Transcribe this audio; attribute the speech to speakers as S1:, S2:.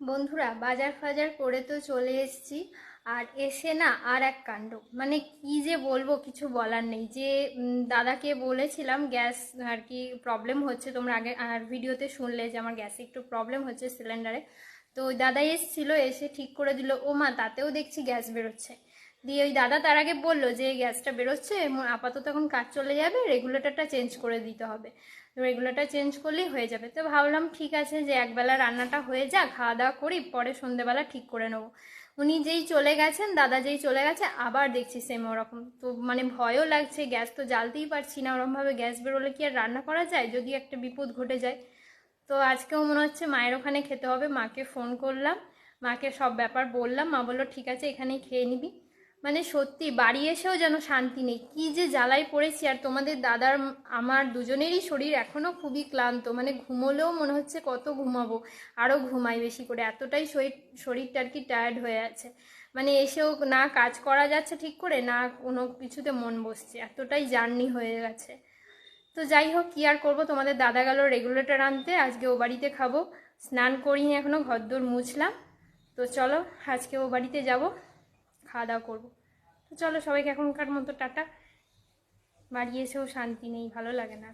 S1: বন্ধুরা, বাজার ফাজার করে তো চলে এসেছি। আর এসে না আর এক কাণ্ড। মানে কি যে বলব, কিছু বলার নেই। যে দাদাকে বলেছিলাম, গ্যাস আর কি প্রবলেম হচ্ছে। তোমরা আগে আর ভিডিওতে শুনলে যে, আমার গ্যাসে একটু প্রবলেম হচ্ছে সিলিন্ডারে তো দাদা এসেছিল, এসে ঠিক করে দিল ও মা তাতেও দেখছি গ্যাস বেরোচ্ছে। দিয়ে ওই দাদা তার আগে বলল যে গ্যাসটা বেরোচ্ছে আপাতত এখন কাজ চলে যাবে, রেগুলেটরটা চেঞ্জ করে দিতে হবে। রেগুলেটর চেঞ্জ করলেই হয়ে যাবে। তো ভাবলাম ঠিক আছে যে একবেলা রান্নাটা হয়ে যাক, খাওয়া দাওয়া করি, পরে সন্ধেবেলা ঠিক করে নেব। উনি যেই চলে গেছেন, দাদা যেই চলে গেছে, আবার দেখছি সেম ওরকম। তো মানে ভয়ও লাগছে, গ্যাস তো জ্বালতেই পারছি না ওরকমভাবে গ্যাস বেরোলে কি আর রান্না করা যায়, যদি একটা বিপদ ঘটে যায়। তো আজকেও মনে হচ্ছে মায়ের ওখানে খেতে হবে, মাকে ফোন করলাম, মাকে সব ব্যাপার বললাম, মা বলল, ঠিক আছে, এখানেই খেয়ে নিবি। মানে সত্যি, বাড়ি এসেও যেন শান্তি নেই। কি যে জ্বালায় পড়েছি, আর তোমাদের দাদার আমার দুজনেরই শরীর এখনও খুবই ক্লান্ত। মানে ঘুমোলেও মনে হচ্ছে কত ঘুমাবো আরও ঘুমাই বেশি করে। এতটাই শরীর, শরীরটা আর কি টায়ার্ড হয়ে আছে। মানে এসেও না কাজ করা যাচ্ছে ঠিক করে, না কোনো কিছুতে মন বসছে। এতটাই জার্নি হয়ে গেছে। তো যাই হোক, কী আর করব? তোমাদের দাদা গেল রেগুলেটর আনতে, আজকে ও বাড়িতে খাব। স্নান করিনি এখনও ঘরদোর মুছলাম। তো চলো, আজকে ও বাড়িতে যাব। খাওয়া দাওয়া করব। তো চলো সবাইকে এখনকার মতো টাটা। বাড়ি এসেও শান্তি নেই, ভালো লাগে না